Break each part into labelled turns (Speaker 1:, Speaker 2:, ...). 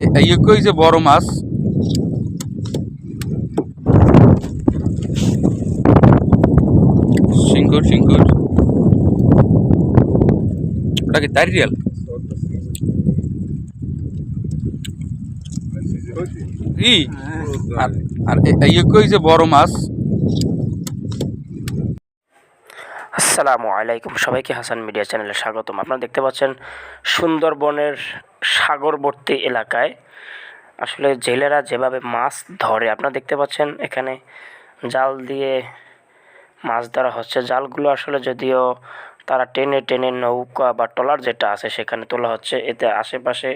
Speaker 1: এই কইছে বড় মাছ। সিঙ্গুর সিঙ্গুর ওটা কি তারিয়াল ই! আর এই কইছে বড় মাছ।
Speaker 2: আসসালামু আলাইকুম। সবাইকে হাসান মিডিয়া চ্যানেলে স্বাগতম। আপনারা দেখতে পাচ্ছেন সুন্দরবনের সাগরবর্তী এলাকায় আসলে জেলেরা যেভাবে মাছ ধরে, আপনারা দেখতে পাচ্ছেন এখানে জাল দিয়ে মাছ ধরা হচ্ছে। জালগুলো আসলে যদিও তারা টেনে টেনে নৌকা বা ট্রলার যেটা আছে সেখানে তোলা হচ্ছে। এতে আশেপাশে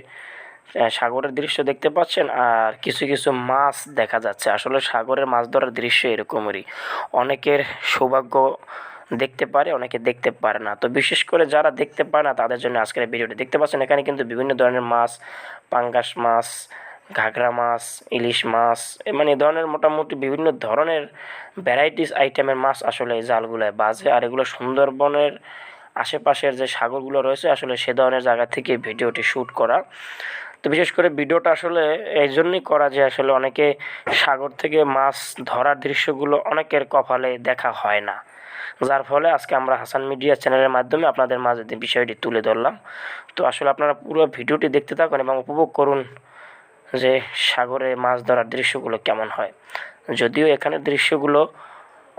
Speaker 2: সাগরের দৃশ্য দেখতে পাচ্ছেন আর কিছু কিছু মাছ দেখা যাচ্ছে। আসলে সাগরের মাছ ধরার দৃশ্য এরকমেরই অনেকের সৌভাগ্য দেখতে পারে, অনেকে দেখতে পারে না। তো বিশেষ করে যারা দেখতে পারে না, তাদের জন্য আজকের ভিডিওটি দেখতে পাচ্ছেন। এখানে কিন্তু বিভিন্ন ধরনের মাছ, পাঙ্গাস মাছ, ঘাগরা মাছ, ইলিশ মাছ মানে এ ধরনের মোটামুটি বিভিন্ন ধরনের ভ্যারাইটিস আইটেমের মাছ আসলে এই জালগুলোয় বাজে। আর এগুলো সুন্দরবনের আশেপাশের যে সাগরগুলো রয়েছে, আসলে সে ধরনের জায়গা থেকে ভিডিওটি শ্যুট করা। তো বিশেষ করে ভিডিওটা আসলে এই জন্যই করা যে আসলে অনেকে সাগর থেকে মাছ ধরার দৃশ্যগুলো অনেকের কপালে দেখা হয় না। যার ফলে আজকে আমরা হাসান মিডিয়া চ্যানেলের মাধ্যমে আপনাদের মাঝে বিষয়টি তুলে ধরলাম। তো আসলে আপনারা পুরো ভিডিওটি দেখতে থাকুন এবং উপভোগ করুন যে সাগরে মাছ ধরার দৃশ্যগুলো কেমন হয়। যদিও এখানে দৃশ্যগুলো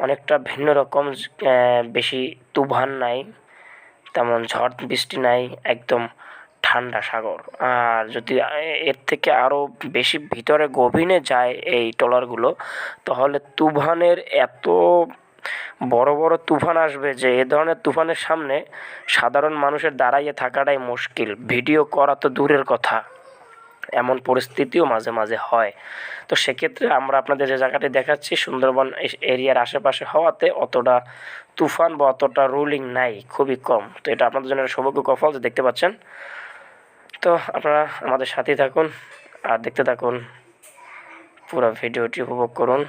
Speaker 2: অনেকটা ভিন্ন রকম বেশি তুফান নাই, তেমন ঝড় বৃষ্টি নাই, একদম ঠান্ডা সাগর। আর যদি এর থেকে আরও বেশি ভিতরে গভীরে যায় এই ট্রলারগুলো, তাহলে তুফানের এত বড় বড় তুফান আসবে যে এ ধরনের তুফানের সামনে সাধারণ মানুষের দাঁড়াইয়ে থাকাটাই মুশকিল। ভিডিও করা তো দূরের কথা। এমন পরিস্থিতিও মাঝে মাঝে হয়। তো সেক্ষেত্রে আমরা আপনাদের যে জায়গাটি দেখাচ্ছি, সুন্দরবন এরিয়ার আশেপাশে হওয়াতে অতটা তুফান বা অতটা রুলিং নাই, খুবই কম। তো এটা আপনাদের জন্য সৌভাগ্য কফল যে দেখতে পাচ্ছেন। তো আপনারা আমাদের সাথেই থাকুন আর দেখতে থাকুন। পুরো ভিডিওটি উপভোগ করুন।